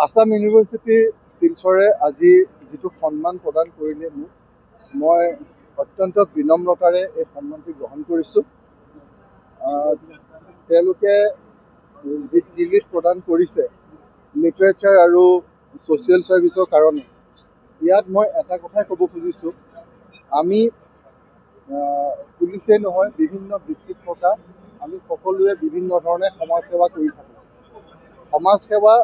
Assam university শিলচৰে আজি যিটো সন্মান প্ৰদান কৰিলে মোক মই অত্যন্ত বিনম্ৰতাৰে এই সন্মানটি গ্ৰহণ কৰিছোঁ। তেওঁলোকে যি ডিলিট প্ৰদান কৰিছে লিটাৰেচাৰ আৰু ছ'চিয়েল ছাৰ্ভিচৰ কাৰণে ইয়াত মই এটা কথাই ক'ব খুজিছোঁ। আমি পুলিচেই নহয় বিভিন্ন বৃত্তিত থকা আমি সকলোৱে বিভিন্ন ধৰণে সমাজ সেৱা কৰি থাকোঁ। সমাজ সেৱা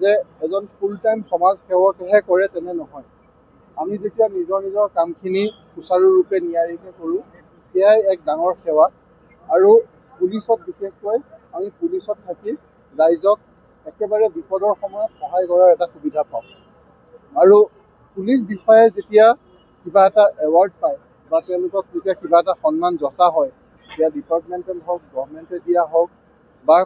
যে এজন ফুল টাইম সমাজ সেৱকেহে কৰে তেনে নহয়। আমি যেতিয়া নিজৰ নিজৰ কামখিনি সুচাৰুৰূপে নিয়াৰিকৈ কৰোঁ সেয়াই এক ডাঙৰ সেৱা। আৰু পুলিচত বিশেষকৈ আমি পুলিচত থাকি ৰাইজক একেবাৰে বিপদৰ সময়ত সহায় কৰাৰ এটা সুবিধা পাওঁ। আৰু পুলিচ বিষয়াই যেতিয়া কিবা এটা এৱাৰ্ড পায় বা তেওঁলোকক যেতিয়া কিবা এটা সন্মান যচা হয় সেয়া ডিপাৰ্টমেণ্টেল হওক গভমেণ্টে দিয়া হওক বা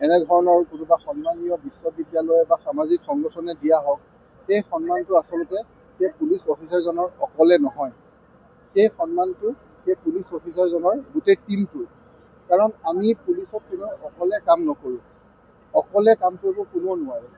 এনেধৰণৰ কোনোবা সন্মানীয় বিশ্ববিদ্যালয় বা সামাজিক সংগঠনে দিয়া হওক সেই সন্মানটো আচলতে সেই পুলিচ অফিচাৰজনৰ অকলে নহয়। সেই সন্মানটো সেই পুলিচ অফিচাৰজনৰ গোটেই টীমটোৰ। কাৰণ আমি পুলিচত কোনো অকলে কাম নকৰোঁ। অকলে কাম কৰিব কোনেও নোৱাৰে।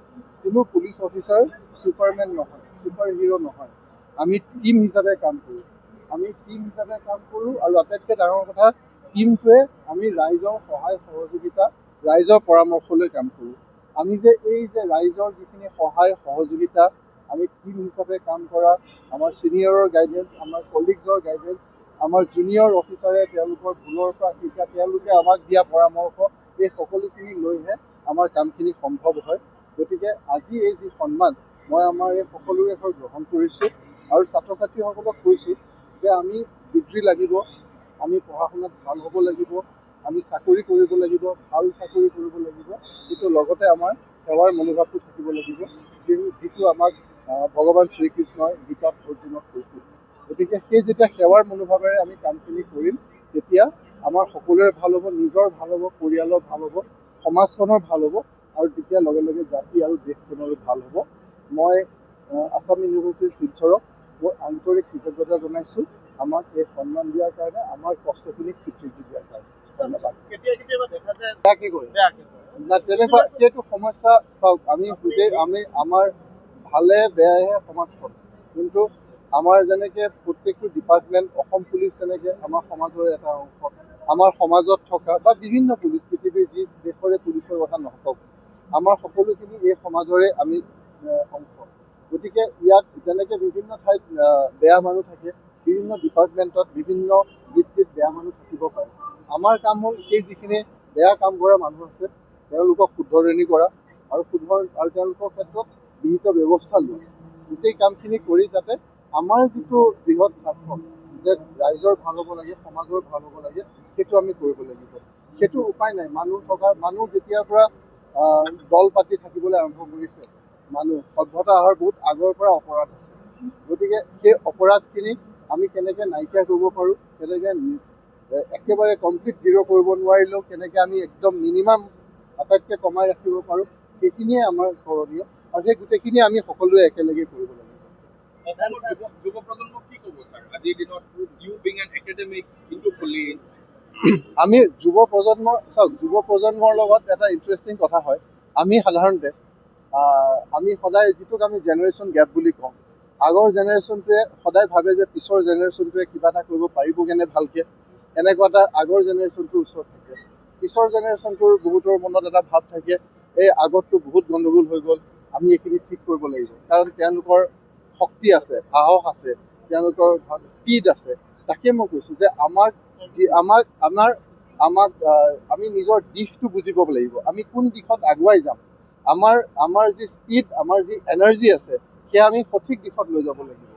কোনো পুলিচ অফিচাৰ ছুপাৰমেন নহয় ছুপাৰ হিৰ' নহয়। আমি টীম হিচাপে কাম কৰোঁ। আমি টীম হিচাপে কাম কৰোঁ আৰু আটাইতকৈ ডাঙৰ কথা টীমটোৱে আমি ৰাইজৰ সহায় সহযোগিতা ৰাইজৰ পৰামৰ্শলৈ কাম কৰোঁ। আমি যে এই যে ৰাইজৰ যিখিনি সহায় সহযোগিতা আমি টীম হিচাপে কাম কৰা আমাৰ ছিনিয়ৰৰ গাইডেঞ্চ আমাৰ কলিগছৰ গাইডেঞ্চ আমাৰ জুনিয়ৰ অফিচাৰে তেওঁলোকৰ ভুলৰ পৰা শিকা তেওঁলোকে আমাক দিয়া পৰামৰ্শ এই সকলোখিনি লৈহে আমাৰ কামখিনি সম্ভৱ হয়। গতিকে আজি এই যি সন্মান মই আমাৰ এই সকলোৰে হৈ গ্ৰহণ কৰিছোঁ আৰু ছাত্ৰ ছাত্ৰীসকলক কৈছোঁ যে আমি ডিগ্ৰী লাগিব আমি পঢ়া শুনাত ভাল হ'ব লাগিব আমি চাকৰি কৰিব লাগিব ভাল চাকৰি কৰিব লাগিব কিন্তু লগতে আমাৰ সেৱাৰ মনোভাৱটো থাকিব লাগিব যিটো আমাক ভগৱান শ্ৰীকৃষ্ণই গীতাত অৰ্জুনক কৈছিল। গতিকে সেই যেতিয়া সেৱাৰ মনোভাৱেৰে আমি কামখিনি কৰিম তেতিয়া আমাৰ সকলোৰে ভাল হ'ব নিজৰ ভাল হ'ব পৰিয়ালৰ ভাল হ'ব সমাজখনৰ ভাল হ'ব আৰু তেতিয়া লগে লগে জাতি আৰু দেশখনৰো ভাল হ'ব। মই আছাম ইউনিভাৰ্চিটি শিলচৰক মোৰ আন্তৰিক কৃতজ্ঞতা জনাইছোঁ। আমাক এই সন্মান দিয়াৰ কাৰণে আমাৰ কষ্টখিনিক স্বীকৃতি দিয়াৰ কাৰণে। তেনেকুৱা সেইটো সমস্যা চাওক আমি গোটেই আমি আমাৰ ভালে বেয়াহে সমাজখন কিন্তু আমাৰ যেনেকে প্ৰত্যেকটো ডিপাৰ্টমেণ্ট অসম পুলিচ যেনেকে আমাৰ সমাজৰ এটা অংশ আমাৰ সমাজত থকা বা বিভিন্ন পুলিচ পৃথিৱীৰ যি দেশৰে পুলিচৰ কথা নকওক আমাৰ সকলোখিনি এই সমাজৰে আমি অংশ। গতিকে ইয়াত যেনেকে বিভিন্ন ঠাইত বেয়া মানুহ থাকে বিভিন্ন ডিপাৰ্টমেণ্টত বিভিন্ন বৃত্তিত বেয়া মানুহ থাকিব পাৰে। আমাৰ কাম হ'ল সেই যিখিনি বেয়া কাম কৰা মানুহ আছে তেওঁলোকক শুধৰণি কৰা আৰু শুধৰ আৰু তেওঁলোকৰ ক্ষেত্ৰত বিহিত ব্যৱস্থা লোৱা। গোটেই কামখিনি কৰি যাতে আমাৰ যিটো বৃহৎ স্বাৰ্থ যে ৰাইজৰ ভাল হ'ব লাগে সমাজৰ ভাল হ'ব লাগে সেইটো আমি কৰিব লাগিব। সেইটো উপায় নাই। মানুহ থকা মানুহ যেতিয়াৰ পৰা দল পাতি থাকিবলৈ আৰম্ভ কৰিছে মানুহ সভ্যতা অহাৰ বহুত আগৰ পৰা অপৰাধ আছে। গতিকে সেই অপৰাধখিনি আমি কেনেকৈ নাইকিয়া কৰিব পাৰোঁ কেনেকৈ একেবাৰে কমপ্লিট জিৰ' কৰিব নোৱাৰিলেও কেনেকৈ আমি একদম মিনিমাম আটাইতকৈ কমাই ৰাখিব পাৰোঁ সেইখিনিয়ে আমাৰ কৰণীয় আৰু সেই গোটেইখিনি আমি সকলোৱে একেলগে কৰিব লাগিব। আমি যুৱ প্ৰজন্ম চাওক যুৱ প্ৰজন্মৰ লগত এটা ইণ্টাৰেষ্টিং কথা হয়। আমি সাধাৰণতে আমি সদায় যিটোক আমি জেনেৰেশ্যন গেপ বুলি কওঁ আগৰ জেনেৰেশ্যনটোৱে সদায় ভাবে যে পিছৰ জেনেৰেশ্যনটোৱে কিবা এটা কৰিব পাৰিবগৈনে ভালকৈ। এনেকুৱা এটা আগৰ জেনেৰেশ্যনটোৰ ওচৰত থাকে। পিছৰ জেনেৰেশ্যনটোৰ বহুতৰ মনত এটা ভাৱ থাকে এই আগততো বহুত গণ্ডগোল হৈ গ'ল আমি এইখিনি ঠিক কৰিব লাগিব। কাৰণ তেওঁলোকৰ শক্তি আছে সাহস আছে তেওঁলোকৰ স্পীড আছে। তাকে মই কৈছোঁ যে আমাক আমাক আমাৰ আমাক আমি নিজৰ দিশটো বুজিব লাগিব। আমি কোন দিশত আগুৱাই যাম? আমাৰ আমাৰ যি স্পীড আমাৰ যি এনাৰ্জি আছে সেয়া আমি সঠিক দিশত লৈ যাব লাগিব।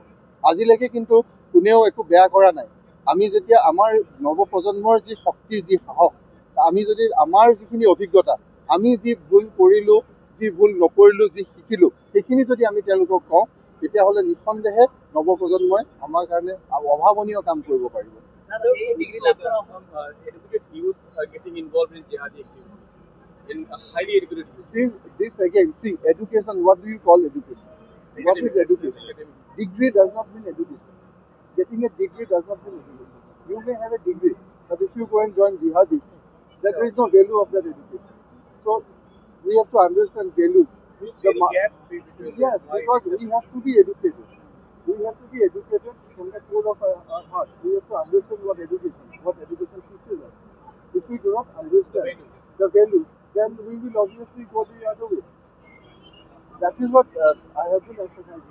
আজিলৈকে কিন্তু কোনেও একো বেয়া কৰা নাই। আমি যেতিয়া আমাৰ নৱপ্ৰজন্মৰ যি শক্তি যি সাহস আমি যদি আমাৰ যিখিনি অভিজ্ঞতা আমি যি ভুল কৰিলোঁ যি ভুল নকৰিলোঁ যি শিকিলোঁ সেইখিনি যদি আমি তেওঁলোকক কওঁ তেতিয়াহ'লে নিঃসন্দেহে নৱপ্ৰজন্মই আমাৰ কাৰণে অভাৱনীয় কাম কৰিব পাৰিব। Degree does not mean education Getting a degree does not mean education. You may have a degree, but if you go and join jihadi, then there is no value of that education. So we have to understand value. The gap Yes, because we have to be educated. We have to be educated from the core of our, our heart. We have to understand what education, what education teaches us. If we do not understand the value, then we will obviously go the other way. That is what uh, I have been emphasizing.